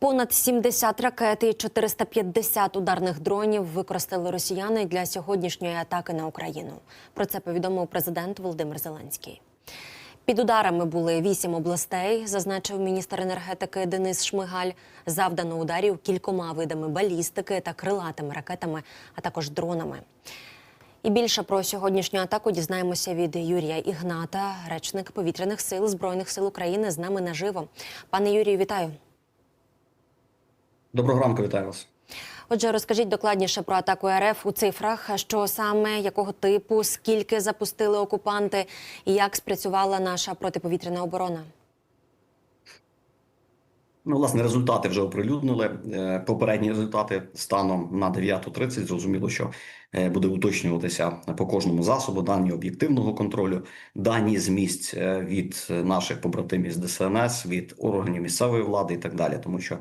Понад 70 ракет і 450 ударних дронів використали росіяни для сьогоднішньої атаки на Україну. Про це повідомив президент Володимир Зеленський. Під ударами були вісім областей, зазначив міністр енергетики Денис Шмигаль. Завдано ударів кількома видами балістики та крилатими ракетами, а також дронами. І більше про сьогоднішню атаку дізнаємося від Юрія Ігната, речник повітряних сил збройних сил України, з нами наживо. Пане Юрію, вітаю. Доброго ранку, вітаю вас. Отже, розкажіть докладніше про атаку РФ у цифрах, що саме, якого типу, скільки запустили окупанти, і як спрацювала наша протиповітряна оборона. Ну, власне, результати вже оприлюднили. Е, Попередні результати станом на 9.30. Зрозуміло, що е, буде уточнюватися по кожному засобу дані об'єктивного контролю, дані з місць е, від наших побратимів з ДСНС, від органів місцевої влади і так далі. Тому що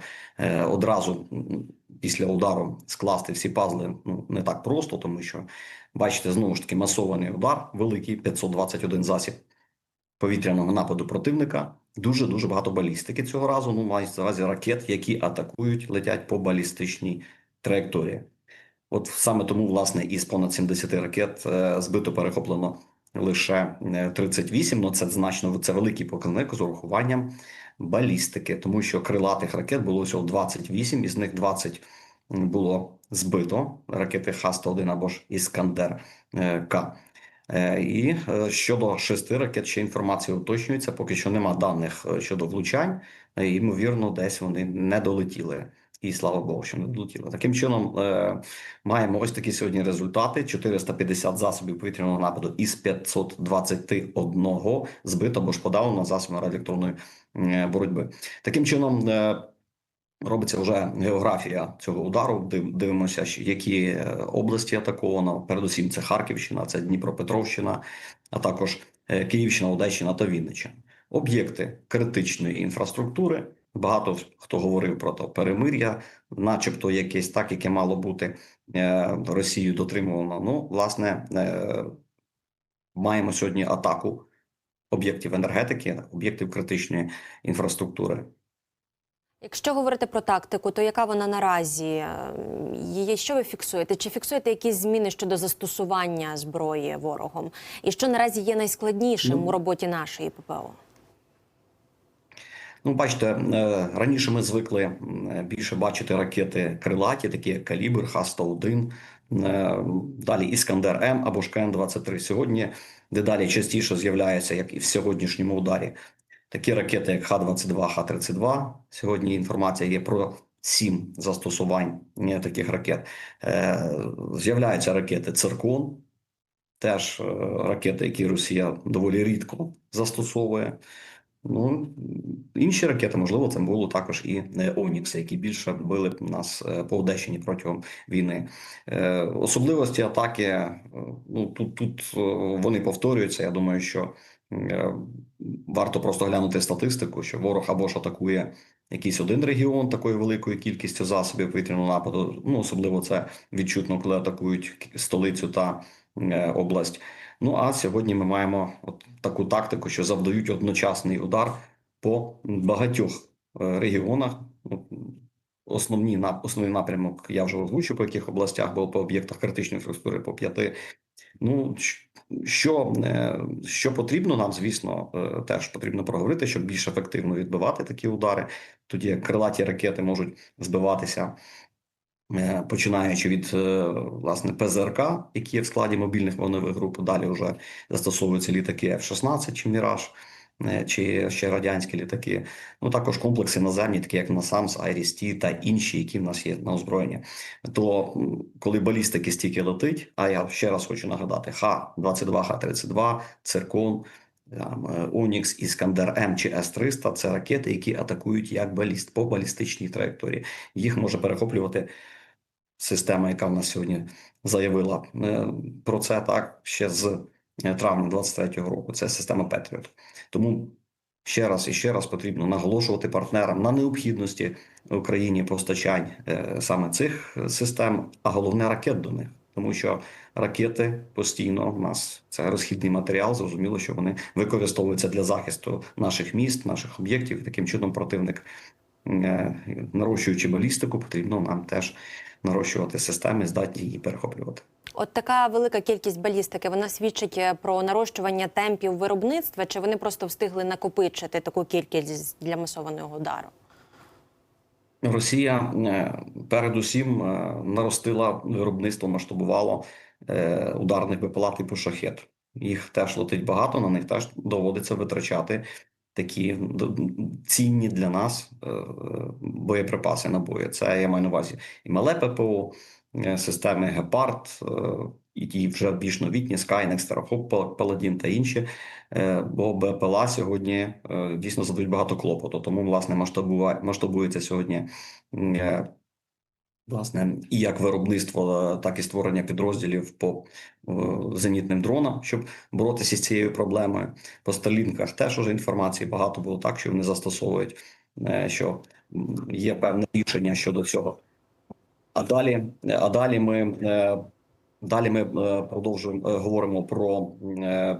одразу після удару скласти всі пазли ну не так просто, тому що бачите, знову ж таки масований удар, великий 521 засіб повітряного нападу противника. Дуже дуже багато балістики цього разу. Ну мають на ракет, які атакують, летять по балістичній траєкторії. От саме тому, власне, із понад 70 ракет е, збито перехоплено лише е, 38. Ну це значно це великий показник з урахуванням балістики, тому що крилатих ракет було всього 28, із них 20 було збито ракети Х-101 або ж Іскандер е, К. Е, І е, щодо шести ракет ще інформація уточнюється. Поки що нема даних е, щодо влучань. Ймовірно, десь вони не долетіли. І слава Богу, що не долетіли. Таким чином маємо ось такі сьогодні результати: 450 засобів повітряного нападу із 521 збито або ж подавлено засобами радіоелектронної боротьби. Таким чином. Робиться вже географія цього удару. Дивимося, які е, області атаковано. Передусім, це Харківщина, це Дніпропетровщина, а також е, Київщина, Одещина та Вінниччина. Об'єкти критичної інфраструктури. Багато хто говорив про то перемир'я, начебто якесь так, яке мало бути е, Росією дотримувано. Ну, власне, маємо сьогодні атаку об'єктів енергетики, об'єктів критичної інфраструктури. Якщо говорити про тактику, то яка вона наразі? Е, Її що ви фіксуєте? Чи фіксуєте якісь зміни щодо застосування зброї ворогом? І що наразі є найскладнішим Ну, у роботі нашої ППО? Ну, бачите, е, раніше ми звикли більше бачити ракети крилаті, такі як Калібр, Х-101, е, далі Іскандер М або ж КН-23. Сьогодні дедалі частіше з'являються, як і в сьогоднішньому ударі, такі ракети, як Х-22, Х-32. Сьогодні інформація є про сім застосувань е, таких ракет. Е, З'являються ракети Циркон, теж е, ракети, які Росія доволі рідко застосовує. Ну, інші ракети, можливо, це було також і Онікси, які більше били б нас по Одещині протягом війни. Особливості атаки, ну тут, тут вони повторюються. Я думаю, що варто просто глянути статистику, що ворог або ж атакує якийсь один регіон такою великою кількістю засобів повітряного нападу. Ну, особливо це відчутно, коли атакують столицю та е, область. Ну а сьогодні ми маємо от таку тактику, що завдають одночасний удар по багатьох е, регіонах. Ну, Основні основний напрямок я вже озвучу по яких областях, бо по об'єктах критичної інфраструктури по п'яти. Ну що, е, що потрібно нам, звісно, е, теж потрібно проговорити, щоб більш ефективно відбивати такі удари. Тоді як крилаті ракети можуть збиватися Е, починаючи від власне ПЗРК, які є в складі мобільних вогневих груп, далі вже застосовуються літаки F-16 чи Міраж, чи ще радянські літаки. Ну також комплекси наземні, такі як NASAMS, IRIS-T та інші, які в нас є на озброєнні. То коли балістики стільки летить, а я ще раз хочу нагадати: Х-22, Х-32, Циркон. Е, Онікс, Іскандер М чи С-300 – це ракети, які атакують як баліст по балістичній траєкторії. Їх може перехоплювати система, яка в нас сьогодні заявила е, про це так ще з е, травня 23-го року. Це система Patriot. Тому ще раз і ще раз потрібно наголошувати партнерам на необхідності Україні постачань е, саме цих систем, а головне ракет до них. Тому що ракети постійно в нас це розхідний матеріал. Зрозуміло, що вони використовуються для захисту наших міст, наших об'єктів. Таким чином противник е, нарощуючи балістику, потрібно нам теж нарощувати системи, здатні її перехоплювати. От така велика кількість балістики вона свідчить е, про нарощування темпів виробництва, чи вони просто встигли накопичити таку кількість для масованого удару? Росія е, передусім е, наростила виробництво, масштабувало е, ударних БПЛА типу шахет. Їх теж летить багато, на них теж доводиться витрачати такі цінні для нас е, боєприпаси набої. Це я маю на увазі і мале ППО, е, системи Гепард, е, і вже більш новітні Skynex, Терахоп, Паладін та інші. Е, Бо БПЛА сьогодні е, дійсно задають багато клопоту. Тому власне масштабується сьогодні е, власне і як виробництво, е, так і створення підрозділів по е, зенітним дронам, щоб боротися з цією проблемою. По сталінках теж уже інформації багато було так, що вони застосовують, е, що є певне рішення щодо цього. А далі, а далі ми е, далі ми е, продовжуємо е, говоримо про е,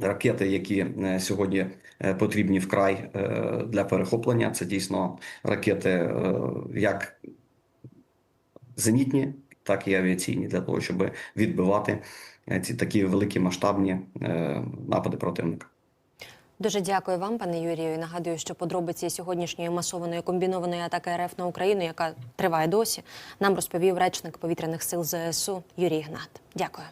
ракети, які е, сьогодні е, потрібні вкрай е, для перехоплення. Це дійсно ракети е, як зенітні, так і авіаційні, для того, щоб відбивати е, ці такі великі масштабні е, напади противника. Дуже дякую вам, пане Юрію. І Нагадую, що подробиці сьогоднішньої масованої комбінованої атаки РФ на Україну, яка триває досі, нам розповів речник повітряних сил ЗСУ Юрій Гнат. Дякую.